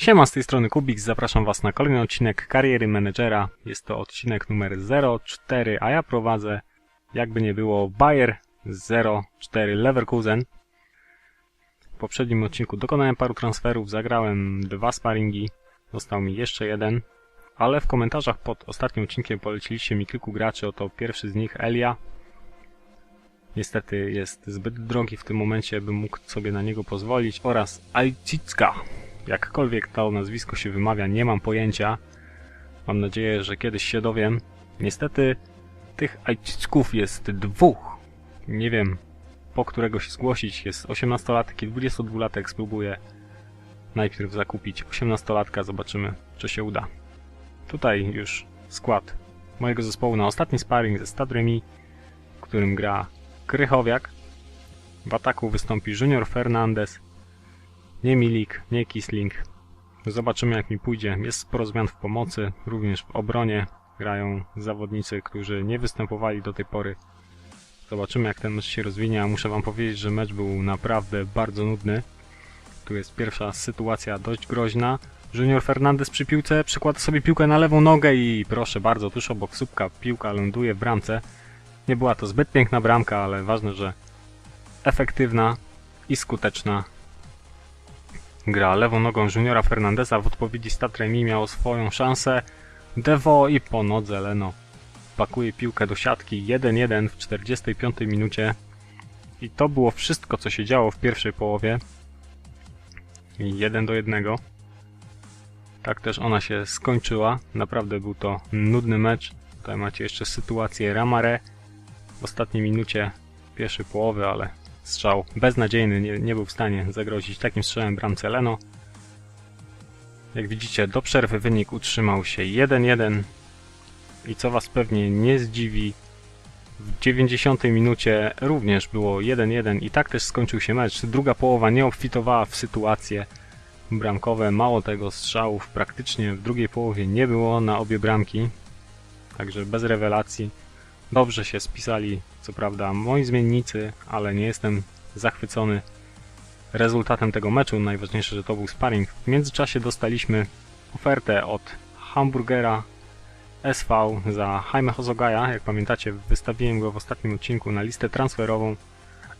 Siema, z tej strony Kubik, zapraszam Was na kolejny odcinek Kariery Menedżera. Jest to odcinek numer 04, a ja prowadzę, jakby nie było, Bayer 04 Leverkusen. W poprzednim odcinku dokonałem paru transferów, zagrałem dwa sparingi, został mi jeszcze jeden, ale w komentarzach pod ostatnim odcinkiem poleciliście mi kilku graczy, oto pierwszy z nich Elia. Niestety jest zbyt drogi w tym momencie, bym mógł sobie na niego pozwolić, oraz Ajcicka. Jakkolwiek to nazwisko się wymawia, nie mam pojęcia. Mam nadzieję, że kiedyś się dowiem. Niestety tych Ajcicków jest dwóch. Nie wiem, po którego się zgłosić. Jest 18-latek i 22-latek. Spróbuję najpierw zakupić 18-latka, zobaczymy, czy się uda. Tutaj już skład mojego zespołu na ostatni sparring ze Stad Remi, w którym gra Krychowiak. W ataku wystąpi Junior Fernandez, nie Milik, nie Kisling. Zobaczymy jak mi pójdzie. Jest sporo zmian w pomocy, również w obronie grają zawodnicy, którzy nie występowali do tej pory. Zobaczymy jak ten mecz się rozwinie, a muszę wam powiedzieć, że mecz był naprawdę bardzo nudny. Tu jest pierwsza sytuacja dość groźna. Junior Fernandez przy piłce przykłada sobie piłkę na lewą nogę i proszę bardzo, tuż obok słupka piłka ląduje w bramce. Nie była to zbyt piękna bramka, ale ważne, że efektywna i skuteczna gra lewą nogą Juniora Fernandeza. W odpowiedzi Stad Remi miał swoją szansę. Devo i po nodze Leno pakuje piłkę do siatki 1-1 w 45 minucie. I to było wszystko, co się działo w pierwszej połowie. 1 do 1. Tak też ona się skończyła. Naprawdę był to nudny mecz. Tutaj macie jeszcze sytuację Ramare w ostatniej minucie pierwszej połowy, ale strzał beznadziejny, nie, nie był w stanie zagrozić takim strzałem bramce Leno. Jak widzicie, do przerwy wynik utrzymał się 1-1 i co Was pewnie nie zdziwi, w 90 minucie również było 1-1 i tak też skończył się mecz. Druga połowa nie obfitowała w sytuacje bramkowe, mało tego strzałów praktycznie w drugiej połowie nie było na obie bramki, także bez rewelacji. Dobrze się spisali, co prawda, moi zmiennicy, ale nie jestem zachwycony rezultatem tego meczu. Najważniejsze, że to był sparring. W międzyczasie dostaliśmy ofertę od Hamburgera SV za Jaime Hozogaja. Jak pamiętacie, wystawiłem go w ostatnim odcinku na listę transferową.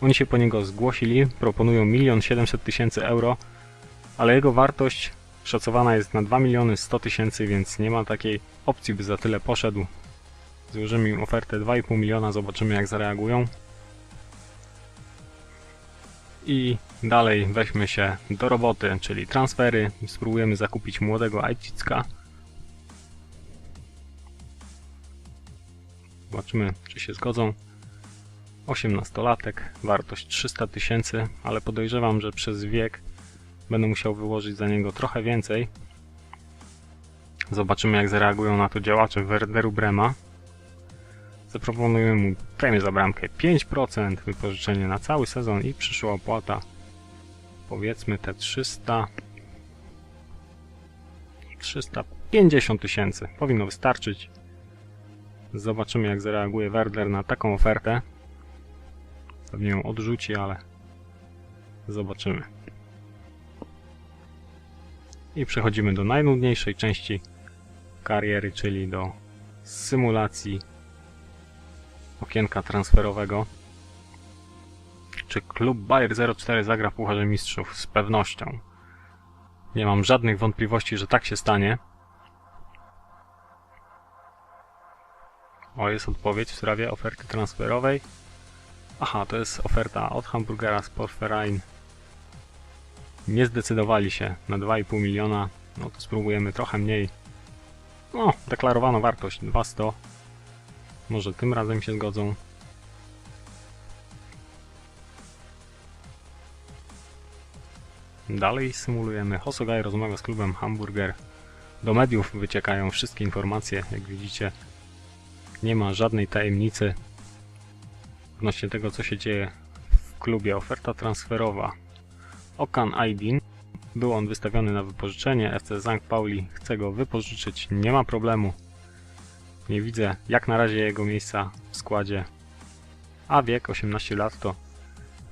Oni się po niego zgłosili, proponują 1 700 tysięcy euro, ale jego wartość szacowana jest na 2 miliony 100 tysięcy, więc nie ma takiej opcji, by za tyle poszedł. Złożymy im ofertę 2,5 miliona, zobaczymy jak zareagują. I dalej weźmy się do roboty, czyli transfery. Spróbujemy zakupić młodego Ajcicka. Zobaczymy, czy się zgodzą. 18-latek, wartość 300 tysięcy, ale podejrzewam, że przez wiek będę musiał wyłożyć za niego trochę więcej. Zobaczymy, jak zareagują na to działacze Werderu Brema. Zaproponujemy mu premię za bramkę 5%, wypożyczenie na cały sezon i przyszła opłata powiedzmy te 300 350 tysięcy. Powinno wystarczyć. Zobaczymy jak zareaguje Werder na taką ofertę. Pewnie ją odrzuci, ale zobaczymy. I przechodzimy do najnudniejszej części kariery, czyli do symulacji okienka transferowego. Czy klub Bayer 04 zagra w Pucharze Mistrzów? Z pewnością. Nie mam żadnych wątpliwości, że tak się stanie. O, jest odpowiedź w sprawie oferty transferowej. Aha, to jest oferta od Hamburgera Sportverein. Nie zdecydowali się na 2,5 miliona. No to spróbujemy trochę mniej. No, deklarowano wartość 200. Może tym razem się zgodzą. Dalej symulujemy. Hosogaj rozmawia z klubem Hamburger. Do mediów wyciekają wszystkie informacje. Jak widzicie, nie ma żadnej tajemnicy odnośnie tego, co się dzieje w klubie. Oferta transferowa. Okan Aydin. Był on wystawiony na wypożyczenie. FC Zank Pauli chce go wypożyczyć. Nie ma problemu. Nie widzę jak na razie jego miejsca w składzie. A wiek 18 lat to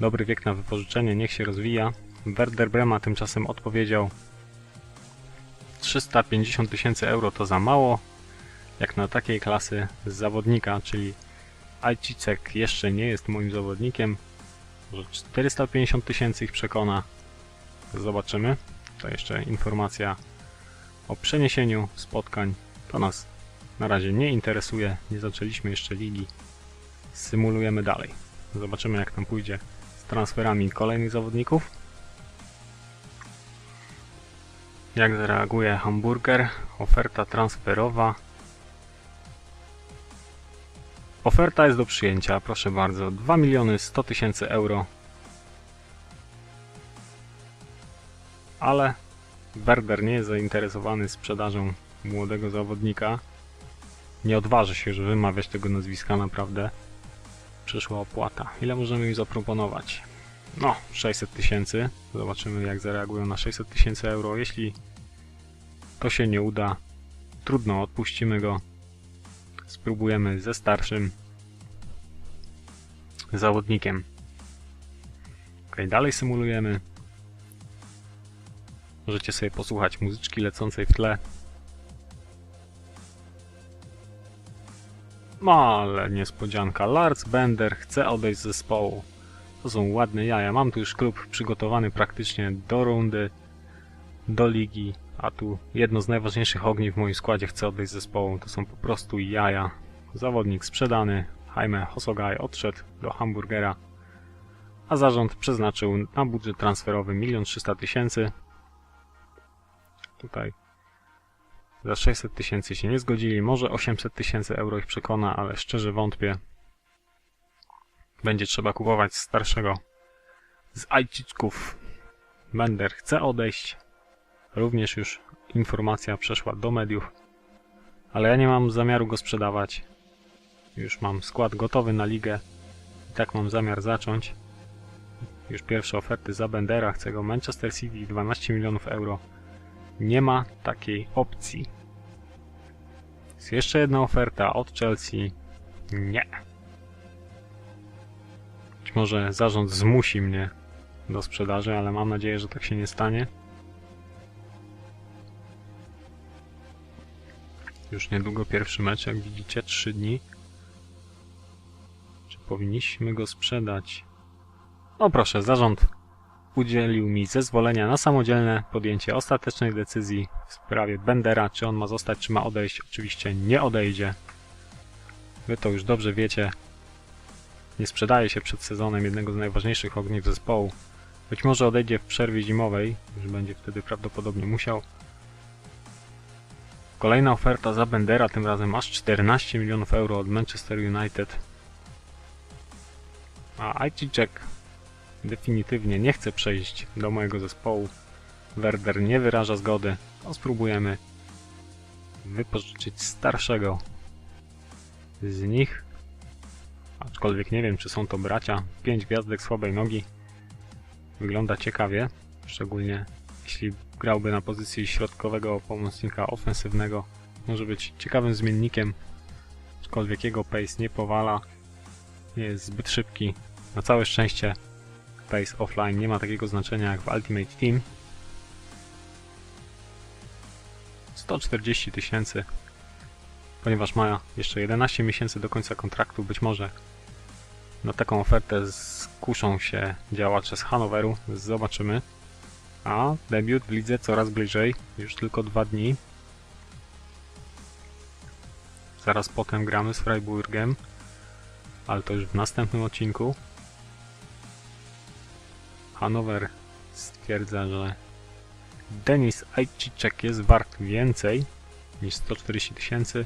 dobry wiek na wypożyczenie, niech się rozwija. Werder Brema tymczasem odpowiedział 350 tysięcy euro to za mało, jak na takiej klasy zawodnika, czyli Ajcicek jeszcze nie jest moim zawodnikiem. Może 450 tysięcy ich przekona. Zobaczymy. To jeszcze informacja o przeniesieniu spotkań. To nas na razie nie interesuje. Nie zaczęliśmy jeszcze ligi. Symulujemy dalej. Zobaczymy jak tam pójdzie z transferami kolejnych zawodników. Jak zareaguje hamburger? Oferta transferowa. Oferta jest do przyjęcia, proszę bardzo. 2 miliony 100 tysięcy euro. Ale Werder nie jest zainteresowany sprzedażą młodego zawodnika. Nie odważy się, że wymawiać tego nazwiska naprawdę. Przyszła opłata. Ile możemy im zaproponować? No, 600 tysięcy. Zobaczymy jak zareagują na 600 tysięcy euro. Jeśli to się nie uda, trudno, odpuścimy go. Spróbujemy ze starszym zawodnikiem. Ok, dalej symulujemy. Możecie sobie posłuchać muzyczki lecącej w tle. No, ale niespodzianka. Lars Bender chce odejść z zespołu. To są ładne jaja. Mam tu już klub przygotowany praktycznie do rundy, do ligi, a tu jedno z najważniejszych ogni w moim składzie chce odejść z zespołu. To są po prostu jaja. Zawodnik sprzedany. Jaime Hosogaj odszedł do hamburgera, a zarząd przeznaczył na budżet transferowy 1 300 tysięcy. Tutaj za 600 tysięcy się nie zgodzili. Może 800 tysięcy euro ich przekona, ale szczerze wątpię. Będzie trzeba kupować starszego z Ajciczków. Bender chce odejść. Również już informacja przeszła do mediów. Ale ja nie mam zamiaru go sprzedawać. Już mam skład gotowy na ligę. I tak mam zamiar zacząć. Już pierwsze oferty za Bendera. Chcę go Manchester City 12 milionów euro. Nie ma takiej opcji. Jest jeszcze jedna oferta od Chelsea. Nie. Być może zarząd zmusi mnie do sprzedaży, ale mam nadzieję, że tak się nie stanie. Już niedługo pierwszy mecz, jak widzicie, 3 dni. Czy powinniśmy go sprzedać? O proszę, zarząd udzielił mi zezwolenia na samodzielne podjęcie ostatecznej decyzji w sprawie Bendera, czy on ma zostać, czy ma odejść. Oczywiście nie odejdzie. Wy to już dobrze wiecie. Nie sprzedaje się przed sezonem jednego z najważniejszych ogniw zespołu. Być może odejdzie w przerwie zimowej, już będzie wtedy prawdopodobnie musiał. Kolejna oferta za Bendera, tym razem aż 14 milionów euro od Manchester United. A IT Jack definitywnie nie chce przejść do mojego zespołu. Werder nie wyraża zgody. To spróbujemy wypożyczyć starszego z nich. Aczkolwiek nie wiem, czy są to bracia. Pięć gwiazdek słabej nogi. Wygląda ciekawie, szczególnie jeśli grałby na pozycji środkowego pomocnika ofensywnego. Może być ciekawym zmiennikiem, aczkolwiek jego pace nie powala. Jest zbyt szybki. Na całe szczęście pace offline nie ma takiego znaczenia jak w Ultimate Team. 140 tysięcy, ponieważ ma jeszcze 11 miesięcy do końca kontraktu, być może na taką ofertę skuszą się działacze z Hanoweru, zobaczymy. A debiut w lidze coraz bliżej, już tylko dwa dni. Zaraz potem gramy z Freiburgiem, ale to już w następnym odcinku. Hanower stwierdza, że Denis Ajcicek jest wart więcej niż 140 tysięcy.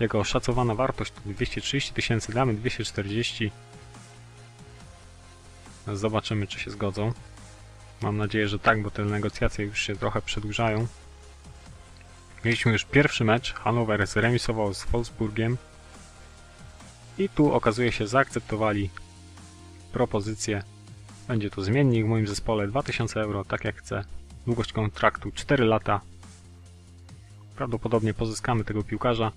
Jego oszacowana wartość to 230 tysięcy, damy 240. Zobaczymy, czy się zgodzą. Mam nadzieję, że tak, bo te negocjacje już się trochę przedłużają. Mieliśmy już pierwszy mecz. Hanower zremisował z Wolfsburgiem. I tu okazuje się zaakceptowali propozycję. Będzie to zmiennik w moim zespole 2000 euro, tak jak chcę. Długość kontraktu 4 lata. Prawdopodobnie pozyskamy tego piłkarza.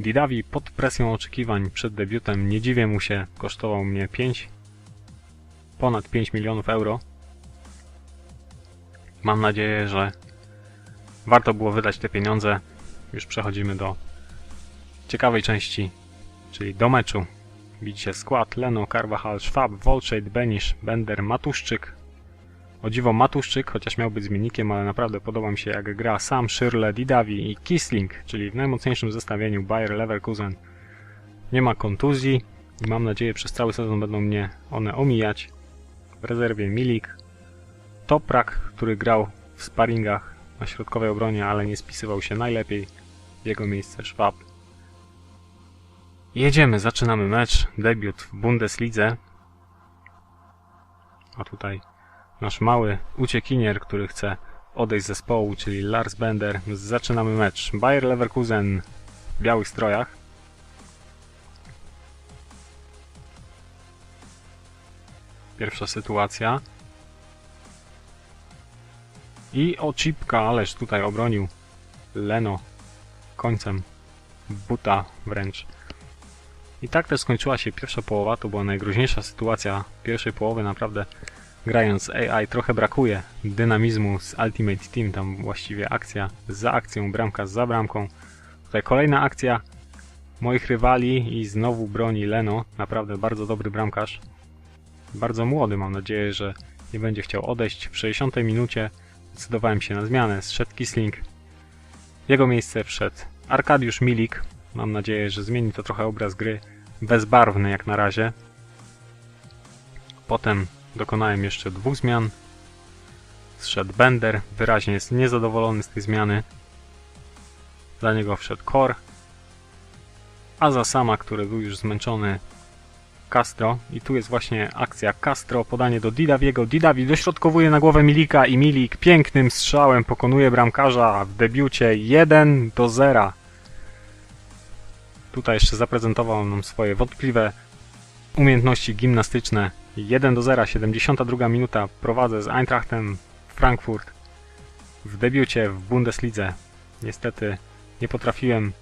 Didavi pod presją oczekiwań przed debiutem, nie dziwię mu się, kosztował mnie 5, ponad 5 milionów euro. Mam nadzieję, że warto było wydać te pieniądze. Już przechodzimy do ciekawej części, czyli do meczu. Widzicie skład Leno, Carvajal, Schwab, Wolszejt, Benisz, Bender, Matuszczyk. O dziwo Matuszczyk, chociaż miał być zmiennikiem, ale naprawdę podoba mi się jak gra sam Schürrle, Didavi i Kisling, czyli w najmocniejszym zestawieniu Bayer Leverkusen. Nie ma kontuzji i mam nadzieję przez cały sezon będą mnie one omijać. W rezerwie Milik, Toprak, który grał w sparingach na środkowej obronie, ale nie spisywał się najlepiej. W jego miejsce Schwab. Jedziemy, zaczynamy mecz, debiut w Bundeslidze. A tutaj nasz mały uciekinier, który chce odejść z zespołu, czyli Lars Bender. Zaczynamy mecz. Bayer Leverkusen w białych strojach. Pierwsza sytuacja. I oczipka, ależ tutaj obronił Leno końcem buta wręcz. I tak też skończyła się pierwsza połowa, to była najgroźniejsza sytuacja pierwszej połowy, naprawdę grając AI trochę brakuje dynamizmu z Ultimate Team, tam właściwie akcja za akcją, bramka za bramką. Tutaj kolejna akcja moich rywali i znowu broni Leno, naprawdę bardzo dobry bramkarz. Bardzo młody, mam nadzieję, że nie będzie chciał odejść. W 60 minucie zdecydowałem się na zmianę, zszedł Kisling. W jego miejsce wszedł Arkadiusz Milik, Mam nadzieję, że zmieni to trochę obraz gry. Bezbarwny jak na razie. Potem dokonałem jeszcze dwóch zmian. Zszedł Bender, wyraźnie jest niezadowolony z tej zmiany. Za niego wszedł Kor. A za sama, który był już zmęczony, Castro. I tu jest właśnie akcja Castro, podanie do Didawiego. Didawi dośrodkowuje na głowę Milika i Milik pięknym strzałem pokonuje bramkarza w debiucie 1 do 0. Tutaj jeszcze zaprezentował nam swoje wątpliwe umiejętności gimnastyczne. 1 do 0, 72 minuta. Prowadzę z Eintrachtem Frankfurt w debiucie w Bundeslidze. Niestety nie potrafiłem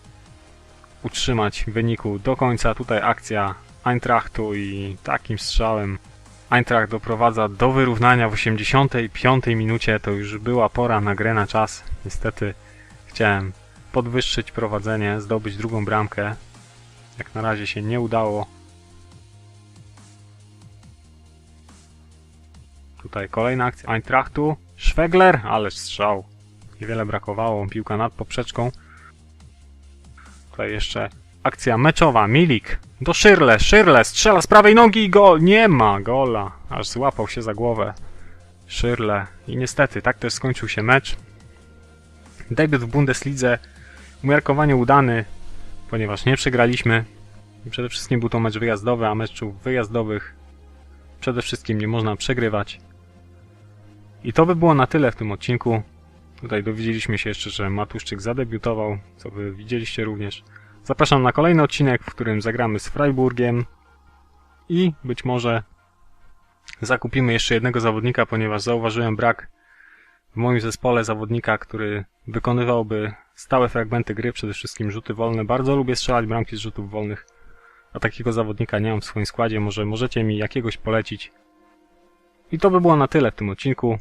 utrzymać wyniku do końca. Tutaj akcja Eintrachtu i takim strzałem Eintracht doprowadza do wyrównania w 85 minucie. To już była pora na grę na czas. Niestety chciałem podwyższyć prowadzenie, zdobyć drugą bramkę. Jak na razie się nie udało. Tutaj kolejna akcja Eintrachtu. Szwegler, ależ strzał. Niewiele brakowało, piłka nad poprzeczką. Tutaj jeszcze akcja meczowa, Milik. Do Szyrle, Szyrle, strzela z prawej nogi i gol. Nie ma gola. Aż złapał się za głowę. Szyrle. I niestety, tak też skończył się mecz. Debiut w Bundeslidze umiarkowanie udany, ponieważ nie przegraliśmy. Przede wszystkim był to mecz wyjazdowy, a meczów wyjazdowych przede wszystkim nie można przegrywać. I to by było na tyle w tym odcinku. Tutaj dowiedzieliśmy się jeszcze, że Matuszczyk zadebiutował, co wy widzieliście również. Zapraszam na kolejny odcinek, w którym zagramy z Freiburgiem i być może zakupimy jeszcze jednego zawodnika, ponieważ zauważyłem brak w moim zespole zawodnika, który wykonywałby stałe fragmenty gry, przede wszystkim rzuty wolne. Bardzo lubię strzelać bramki z rzutów wolnych, a takiego zawodnika nie mam w swoim składzie. Może możecie mi jakiegoś polecić. I to by było na tyle w tym odcinku.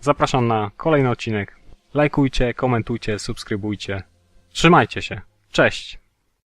Zapraszam na kolejny odcinek. Lajkujcie, komentujcie, subskrybujcie. Trzymajcie się. Cześć!